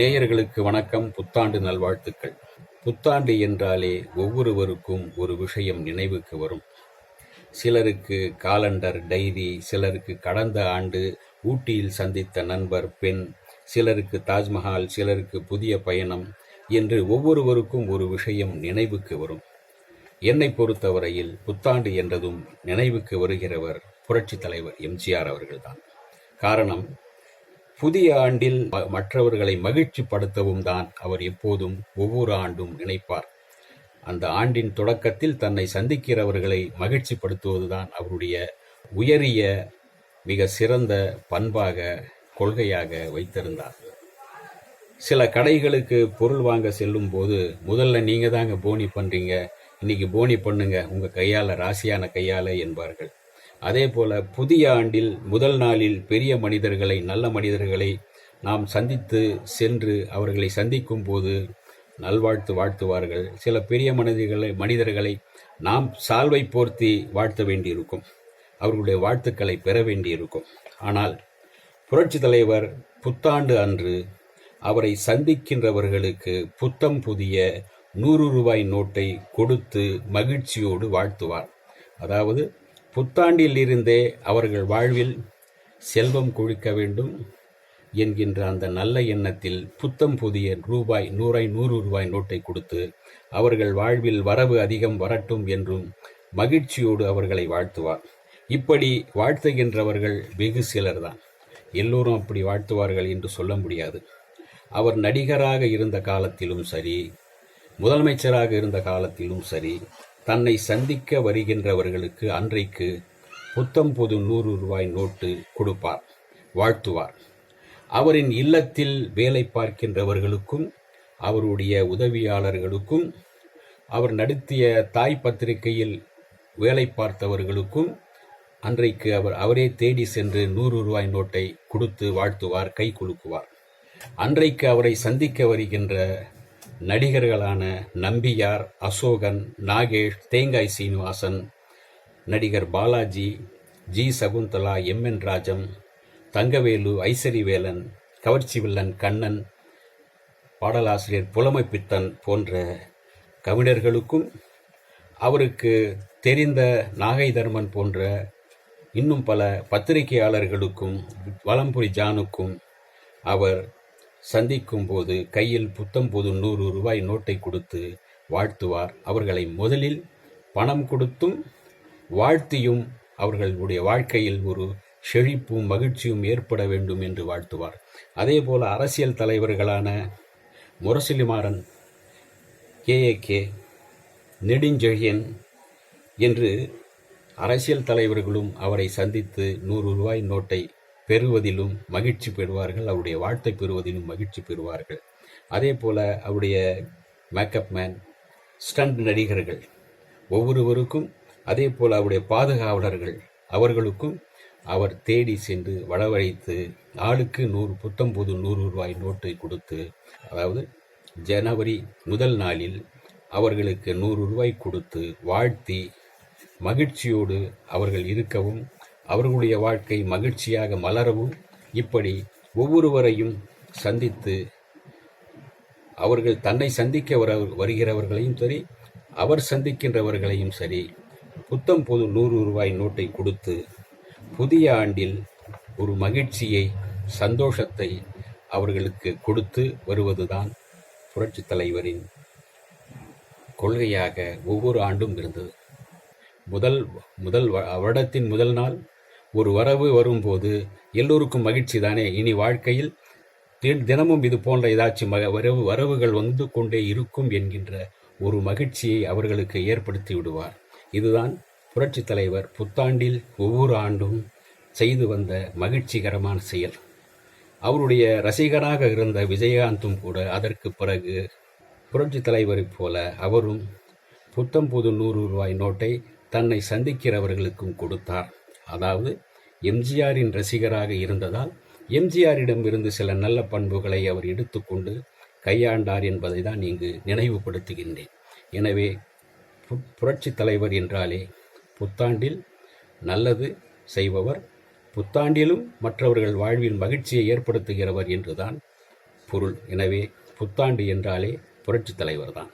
நேயர்களுக்கு வணக்கம் புத்தாண்டு நல்வாழ்த்துக்கள். புத்தாண்டு என்றாலே ஒவ்வொருவருக்கும் ஒரு விஷயம் நினைவுக்கு வரும். சிலருக்கு காலண்டர் டைரி சிலருக்கு கடந்த ஆண்டு ஊட்டியில் சந்தித்த நண்பர் பெண் சிலருக்கு தாஜ்மஹால் சிலருக்கு புதிய பயணம் என்று ஒவ்வொருவருக்கும் ஒரு விஷயம் நினைவுக்கு வரும். என்னை பொறுத்தவரையில் புத்தாண்டு என்றதும் நினைவுக்கு வருகிறவர் புரட்சித் தலைவர் எம்ஜிஆர் அவர்கள்தான். காரணம் புதிய ஆண்டில் ம- மற்றவர்களை மகிழ்ச்சிப்படுத்தவும் தான் அவர் எப்போதும் ஒவ்வொரு ஆண்டும் நினைப்பார். அந்த ஆண்டின் தொடக்கத்தில் தன்னை சந்திக்கிறவர்களை மகிழ்ச்சிப்படுத்துவதுதான் அவருடைய உயரிய மிக சிறந்த பண்பாக கொள்கையாக வைத்திருந்தார். சில கடைகளுக்கு பொருள் வாங்க செல்லும் போது முதல்ல நீங்க தாங்க போனி பண்றீங்க இன்னைக்கு போனி பண்ணுங்க உங்க கையால ராசியான கையால என்பார்கள். அதே போல புதிய ஆண்டில் முதல் நாளில் பெரிய மனிதர்களை நல்ல மனிதர்களை நாம் சந்தித்து சென்று அவர்களை சந்திக்கும் போது நல்வாழ்த்து வாழ்த்துவார்கள். சில பெரிய மனிதர்களை மனிதர்களை நாம் சால்வை போர்த்தி வாழ்த்த வேண்டியிருக்கும். அவர்களுடைய வாழ்த்துக்களை பெற வேண்டியிருக்கும். ஆனால் புரட்சி தலைவர் புத்தாண்டு அன்று அவரை சந்திக்கின்றவர்களுக்கு புத்தம் புதிய நூறு ரூபாய் நோட்டை கொடுத்து மகிழ்ச்சியோடு வாழ்த்துவார். அதாவது புத்தாண்டில் இருந்தே அவர்கள் வாழ்வில் செல்வம் கொழிக்க வேண்டும் என்கின்ற அந்த நல்ல எண்ணத்தில் புத்தம் புதிய ரூபாய் நூறாய் நூறு ரூபாய் நோட்டை கொடுத்து அவர்கள் வாழ்வில் வரவு அதிகம் வரட்டும் என்றும் மகிழ்ச்சியோடு அவர்களை வாழ்த்துவார். இப்படி வாழ்த்துகின்றவர்கள் வெகு சிலர்தான். எல்லோரும் அப்படி வாழ்த்துவார்கள் என்று சொல்ல முடியாது. அவர் நடிகராக இருந்த காலத்திலும் சரி முதலமைச்சராக இருந்த காலத்திலும் சரி தன்னை சந்திக்க வருகின்றவர்களுக்கு அன்றைக்கு புத்தம் புது நூறு ரூபாய் நோட்டு கொடுப்பார் வாழ்த்துவார். அவரின் இல்லத்தில் வேலை பார்க்கின்றவர்களுக்கும் அவருடைய உதவியாளர்களுக்கும் அவர் நடத்திய தாய் பத்திரிகையில் வேலை பார்த்தவர்களுக்கும் அன்றைக்கு அவர் அவரே தேடி சென்று நூறு ரூபாய் நோட்டை கொடுத்து வாழ்த்துவார் கை குலுக்குவார். அன்றைக்கு அவரை சந்திக்க வருகின்ற நடிகர்களான நம்பியார் அசோகன் நாகேஷ் தேங்காய் சீனிவாசன் நடிகர் Balaji G. Sakunthala M. N. Rajam Thangavelu Isarivelan கவர்ச்சி வில்லன் கண்ணன் பாடலாசிரியர் புலமைப்பித்தன் போன்ற கவிஞர்களுக்கும் அவருக்கு தெரிந்த நாகை தர்மன் போன்ற இன்னும் பல பத்திரிகையாளர்களுக்கும் வலம்புரி ஜானுக்கும் அவர் சந்திக்கும் போது கையில் புத்தம் புது நூறு ரூபாய் நோட்டை கொடுத்து வாழ்த்துவார். அவர்களை முதலில் பணம் கொடுத்தும் வாழ்த்தியும் அவர்களுடைய வாழ்க்கையில் ஒரு செழிப்பும் மகிழ்ச்சியும் ஏற்பட வேண்டும் என்று வாழ்த்துவார். அதேபோல் அரசியல் தலைவர்களான முரசொலிமாறன் கேஏகே நெடுஞ்செழியன் என்று அரசியல் தலைவர்களும் அவரை சந்தித்து நூறு ரூபாய் நோட்டை பெறுவதிலும் மகிழ்ச்சி பெறுவார்கள் அவருடைய வாழ்த்தை பெறுவதிலும் மகிழ்ச்சி பெறுவார்கள். அதே போல் அவருடைய மேக்கப் மேன் ஸ்டண்ட் நடிகர்கள் ஒவ்வொருவருக்கும் அதே போல் அவருடைய பாதுகாவலர்கள் அவர்களுக்கும் அவர் தேடி சென்று வளவழைத்து ஆளுக்கு நூறு புத்தம்போது நூறு ரூபாய் நோட்டை கொடுத்து அதாவது ஜனவரி முதல் நாளில் அவர்களுக்கு நூறு ரூபாய் கொடுத்து வாழ்த்தி மகிழ்ச்சியோடு அவர்கள் இருக்கவும் அவர்களுடைய வாழ்க்கை மகிழ்ச்சியாக மலரவும். இப்படி ஒவ்வொருவரையும் சந்தித்து அவர்கள் தன்னை சந்திக்க வர வருகிறவர்களையும் சரி அவர் சந்திக்கின்றவர்களையும் சரி புத்தம் பொது நூறு ரூபாய் நோட்டை கொடுத்து புதிய ஆண்டில் ஒரு மகிழ்ச்சியை சந்தோஷத்தை அவர்களுக்கு கொடுத்து வருவதுதான் புரட்சித் தலைவரின் கொள்கையாக ஒவ்வொரு ஆண்டும் இருந்தது. முதல் முதல் வ- வருடத்தின் முதல் நாள் ஒரு வரவு வரும்போது எல்லோருக்கும் மகிழ்ச்சி தானே இனி வாழ்க்கையில் தினமும் இது போன்ற ஏதாச்சும் மக- வரவு வரவுகள் வந்து கொண்டே இருக்கும் என்கின்ற ஒரு மகிழ்ச்சியை அவர்களுக்கு ஏற்படுத்தி விடுவார். இதுதான் புரட்சித் தலைவர் புத்தாண்டில் ஒவ்வொரு ஆண்டும் செய்து வந்த மகிழ்ச்சிகரமான செயல். அவருடைய ரசிகராக இருந்த விஜயகாந்தும் கூட அதற்கு பிறகு புரட்சி தலைவரைப் போல அவரும் புத்தம் புது நூறு ரூபாய் நோட்டை தன்னை சந்திக்கிறவர்களுக்கும் கொடுத்தார். அதாவது எம்ஜிஆரின் ரசிகராக இருந்ததால் எம்ஜிஆரிடம் இருந்து சில நல்ல பண்புகளை அவர் எடுத்துக்கொண்டு கையாண்டார் என்பதை தான் இங்கு நினைவுபடுத்துகின்றேன். எனவே புரட்சி புரட்சித் தலைவர் என்றாலே புத்தாண்டில் நல்லது செய்பவர் புத்தாண்டிலும் மற்றவர்கள் வாழ்வில் மகிழ்ச்சியை ஏற்படுத்துகிறவர் என்றுதான் பொருள். எனவே புத்தாண்டு என்றாலே புரட்சித் தலைவர் தான்